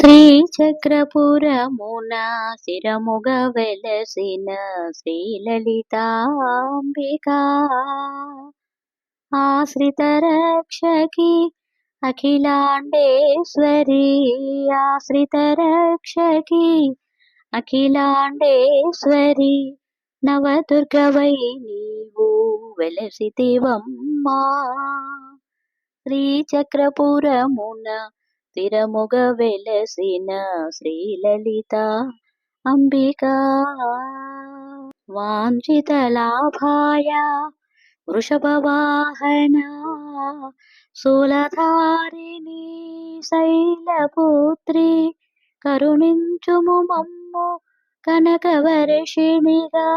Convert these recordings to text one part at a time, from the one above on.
శ్రీచక్రపురమున శిరముగ వెలసిన శ్రీలలితాంబికా. ఆశ్రిత రక్షకి అఖిలాండేశ్వరి ఆశ్రిత రక్షకి అఖిలాండేశ్వరి నవదుర్గవై నీవు వెలసితివమ్మా. శ్రీచక్రపురమున స్థిరముగ వెలసిన శ్రీలలిత అంబికా వాంఛిత లాభాయ వృషభవాహన సులధారిణి శైలపుత్రి కరుణించుము మమ్ము కనకవర్షిణిగా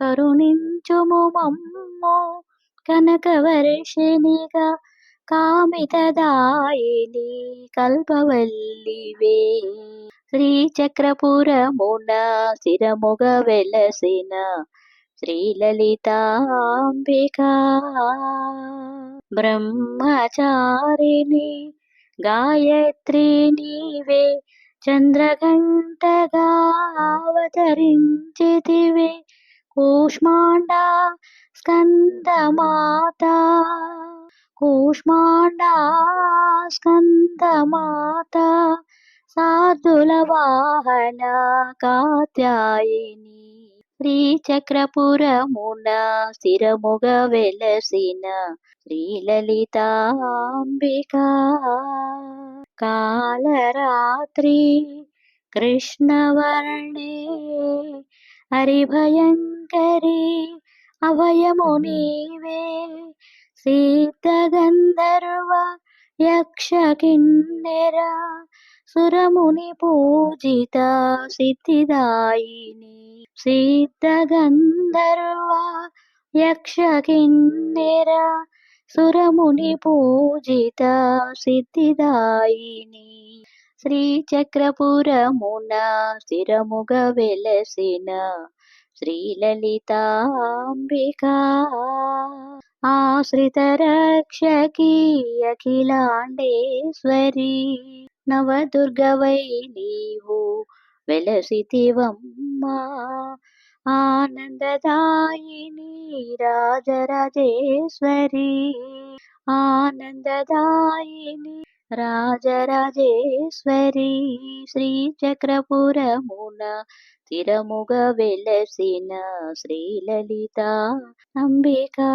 కరుణించుము మమ్ము కనకవర్షిణిగా కామితదాయిని కల్పవల్లివే. శ్రీచక్రపురమున శిరముగ వెలసిన శ్రీలలితాంబికా. బ్రహ్మచారిణి గాయత్రి నీవే చంద్రఘంటగా అవతరించితివే కూష్మాండ స్కందమాత కూష్మాండా స్కందమాత సాధుల వాహన కాత్యాయిని శ్రీచక్రపురమున స్థిరముగ వెలసిన శ్రీలలితాంబిక. కాలరాత్రి కృష్ణవర్ణే హరిభయంకరి అభయము నీవే సిద్ధగంధర్వ యక్ష కిన్నెర సురముని పూజిత సిద్ధిదాయిని. సిద్ధగంధర్వ యక్ష కిన్నెర సురముని పూజిత సిద్ధిదాయిని. శ్రీచక్రపురమున స్థిరముగ వెలసిన శ్రీలలితాంబికా ఆశ్రిత రక్షకి అఖిలాండేశ్వరి నవదుర్గవై నీవు వెలసితివమ్మా. ఆనందదాయిని రాజరాజేశ్వరి ఆనందదాయిని రాజరాజేశ్వరి శ్రీచక్రపురమున స్థిరముగ వెలసిన శ్రీలలిత అంబికా